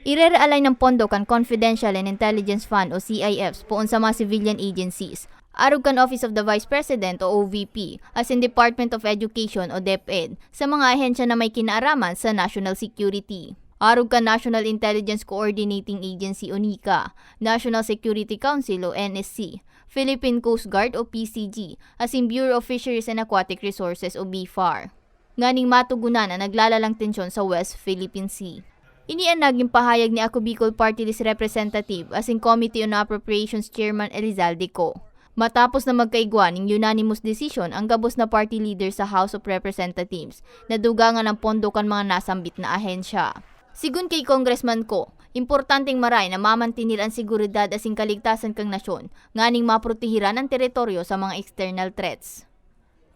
Ire-realign ng pondo kan Confidential and Intelligence Fund o CIFs poon sa mga civilian agencies. Arog kan Office of the Vice President o OVP as in Department of Education o DepEd sa mga ahensya na may kinaaraman sa national security. Arog kan National Intelligence Coordinating Agency o NICA, National Security Council o NSC, Philippine Coast Guard o PCG, as in Bureau of Fisheries and Aquatic Resources o BFAR. Nganing matugunan na naglalalang tensyon sa West Philippine Sea. Inianag yung pahayag ni Ako Bicol Party List Representative as in Committee on Appropriations Chairman Elizalde Co. Matapos na magkaigwa ng unanimous decision ang gabos na party leader sa House of Representatives na dugangan ng pondo kan mga nasambit na ahensya. Sigun kay Congressman Ko, importanteng maray na mamantinil ang seguridad asing kaligtasan kang nasyon, nganing maprotehiran ang teritoryo sa mga external threats.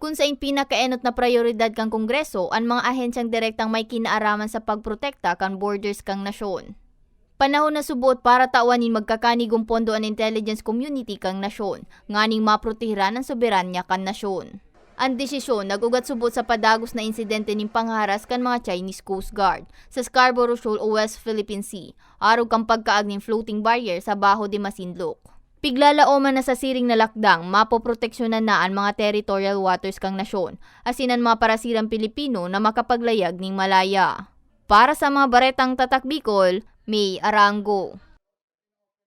Kung sa pinakaenot na prioridad kang kongreso, ang mga ahensyang direktang may kinaaraman sa pagprotekta kang borders kang nasyon. Panahon na subuot para tawanin magkakanigong pondo ang intelligence community kang nasyon, nganing maprotehiran ang soberanya kan nasyon. Ang desisyon nagugat subot sa padagos na insidente ning pangharas kan mga Chinese Coast Guard sa Scarborough Shoal o West Philippine Sea, arog kang pagkaag ning floating barrier sa Baho de Masinloc. Piglalaoman na sa siring na lakdang, mapoproteksyonan na ang mga territorial waters kang nasyon, asinan mga parasirang Pilipino na makapaglayag ning malaya. Para sa mga baretang tatak Bicol, May Arango.